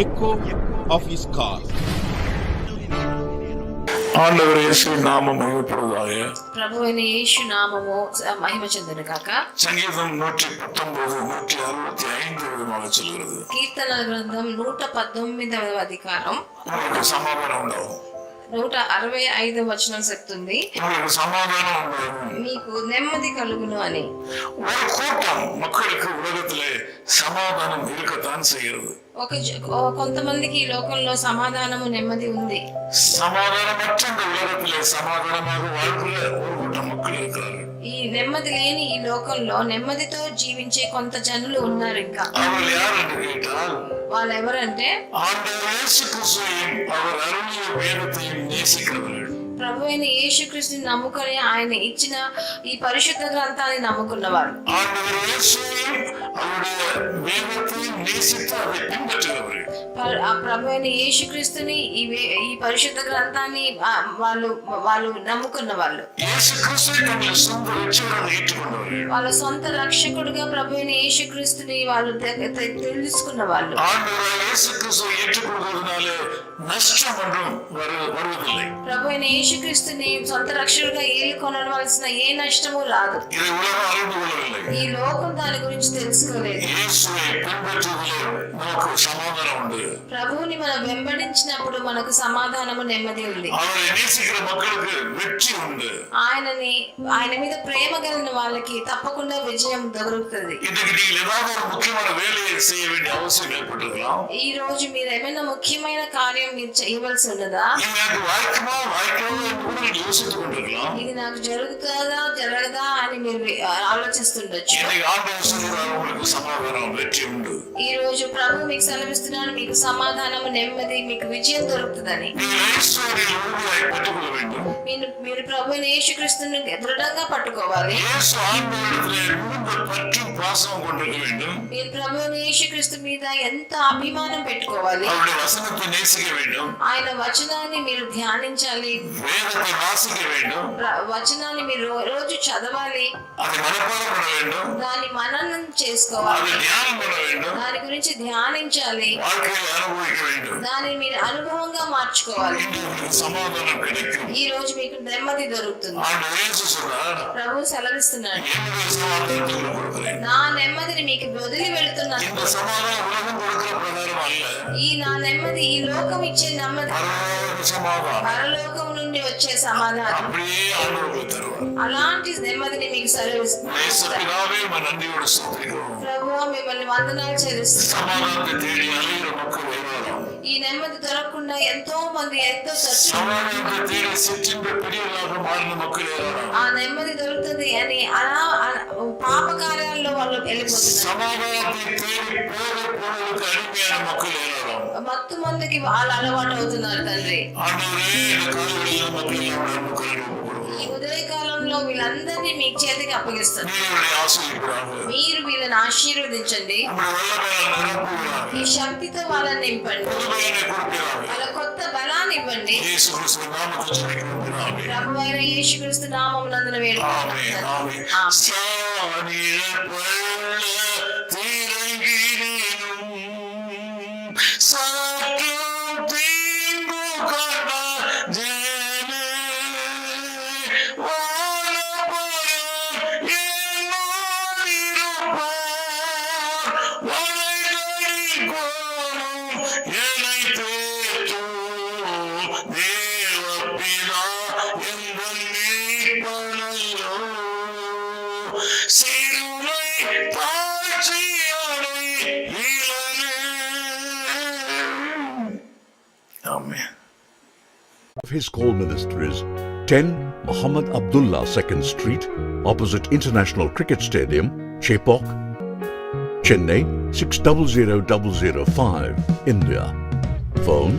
Echo of is call ஆண்டவர் இயேசு நாமம் மகிமைப்படுவதாக. பிரபுவின் இயேசு நாமமோ மகிமை செந்திருக்காக சங்கீதம் நூற்றி பத்தொன்பது நூற்றி அறுபத்தி ஐந்து விதமாக சொல்கிறது. கீர்த்தன கிரந்தம் நூற்று பத்தொன்பதாவது அதிகாரம். உங்களுக்கு சமாதானம் உண்டாகும். నూట అరవై ఐదు వచనం చెప్తుంది உங்களுக்கு சமாதானம் உண்டாகும் మీకు నెమ్మది కలుగును అని ஒரு கூட்டம் மக்களுக்கு உலகத்திலே சமாதானம் இருக்கத்தான் செய்கிறது ఒక జ- ఓ- కొంతమందికి ఈ లోకంలో సమాధానము నెమ్మది ఉంది சமாதானமற்ற இந்த உலகத்திலே சமாதானமாக வாழ்கிற ஒரு கூட்டம் மக்கள் இருக்கிறார்கள் ఈ నెమ్మది లేని ఈ లోకంలో నెమ్మదితో జీవించే కొంత జనులు ఉన్నారు ఇంకా அவர்கள் யார் என்று கேட்டால் వాళ్ళు ఎవరంటే ஆண்டவர் இயேசு கிறிஸ்துவையும் அவர் அருளிய வேதத்தையும் நேசிக்கிறவர்கள் ప్రభు అయిన యేసుక్రీస్తుని నమ్ముకొని ఆయన ఇచ్చిన ఈ పరిశుద్ధ గ్రంథాన్ని నమ్ముకున్నవారు. ప్రభు అయిన యేసుక్రీస్తుని ఈ పరిశుద్ధ గ్రంథాన్ని వాళ్ళు వాళ్ళు నమ్ముకున్న వాళ్ళు. వాళ్ళ. సొంత రక్షకుడుగా ప్రభు అయిన యేసుక్రీస్తుని వాళ్ళు తెలుసుకున్న వాళ్ళు. ప్రభు అయిన యేసుక్రీస్తుని సొంత రక్షకుడుగా ఏలుకొనవలసిన ఏ నష్టము రాదు. ఈ లోకం దాని గురించి తెలుసుకోలేదు. సమాధానం ఉంది. ప్రభువుని మనం వెంబడించినప్పుడు మనకు సమాధానము నెమ్మది ఉంది. ఆయనని ఆయన మీద ప్రేమ కలిగిన వాళ్ళకి తప్పకుండా విజయం దొరుకుతుంది. ముఖ్యమైన செய்ய வேண்டிய அவசியம் ஏற்பட்டிருக்கலாம் ఈ రోజు మీరు ఏమైనా ముఖ్యమైన కార్యం మీరు చేయవలసి ఉన్నదా இது எனக்கு வாய்க்குமா வாய்க்காமோ என்று கூட நீங்கள் யோசித்துக் கொண்டிருக்கலாம் ఇది నాకు జరుగుతుందా జరగదా అని మీరు ఆలోచిస్తుండొచ్చు இன்னைக்கு ஆண்டவர் சொல்கிறார் உங்களுக்கு சமாதானம் வெற்றி உண்டு ఈ రోజు ప్రభు మీకు సెలవిస్తున్నాను మీకు సమాధానము నెమ్మది మీకు విజయం దొరుకుతుందని நீங்கள் இயேசுவை உறுதியாய் பற்றிக்கொள்ள வேண்டும் మీరు మీరు ప్రభు యేసుక్రీస్తుని దృఢంగా పట్టుకోవాలి இயேசு ஆண்டவரிடத்திலே மிகுந்த பற்றும் பாசமும் கொண்டிருக்க வேண்டும் మీరు ప్రభు యేసుక్రీస్తు మీద ఎంత అభిమానం పెట్టుకోవాలి அவருடைய வசனத்தை நேசிக்க வேண்டும் ఆయన వచనాన్ని మీరు ధ్యానించాలి வேதத்தை வாசிக்க வேண்டும் ప్ర- వచనాన్ని మీరు రో- రోజు చదవాలి அதை மனப்பாடம் பண்ண வேண்டும் దాని మననం చేసుకోవాలి அதை தியானம் பண்ண வேண்டும் దాని గురించి ధ్యానించాలి வாழ்க்கையை அனுபவிக்க வேண்டும் దాన్ని మీరు అనుభవంగా మార్చుకోవాలి இன்று உங்களுக்கு சமாதானம் கிடைக்கும் ఈ రోజు మీకు నెమ్మది దొరుకుతుంది ஆண்டவர் இயேசு சொல்றார் ప్రభు సెలవిస్తున్నాడు என்னுடைய சமாதானத்தை உங்களுக்கு கொடுக்கிறேன் నా నెమ్మదిని మీకు వదిలి వెళుతున్నాను. ఈ నా నెమ్మది ఈ లోకం ఇచ్చే నెమ్మది. పరలోకం నుండి వచ్చే సమాధానం. అలాంటి నెమ్మదిని మీకు సెలవిస్తున్నాను ప్రభు మిమ్మల్ని వందనాలు చేరుస్తున్నాను ఈ నెమ్మది దొరకకుండా ఎంతో మంది ఎంతో ఆ నెమ్మది దొరుకుతుంది అని అలా పాప కార్యాల్లో వాళ్ళు వెళ్ళిపోతున్నారు. మత్తు మందుకి వాళ్ళు అలవాటు అవుతున్నారు తండ్రి. వీళ్ళందరినీ మీ చేతికి అప్పగిస్తాను మీరు వీళ్ళని ఆశీర్వదించండి. ఈ శక్తితో వాళ్ళని నింపండి. వాళ్ళ కొత్త బలాన్ని ఇవ్వండి. ప్రభు యేసుక్రీస్తు నామం వేడుకుంటున్నాను of his call ministries 10 Muhammad Abdullah 2nd Street, opposite International Cricket Stadium, Chepok, Chennai 600005, India. Phone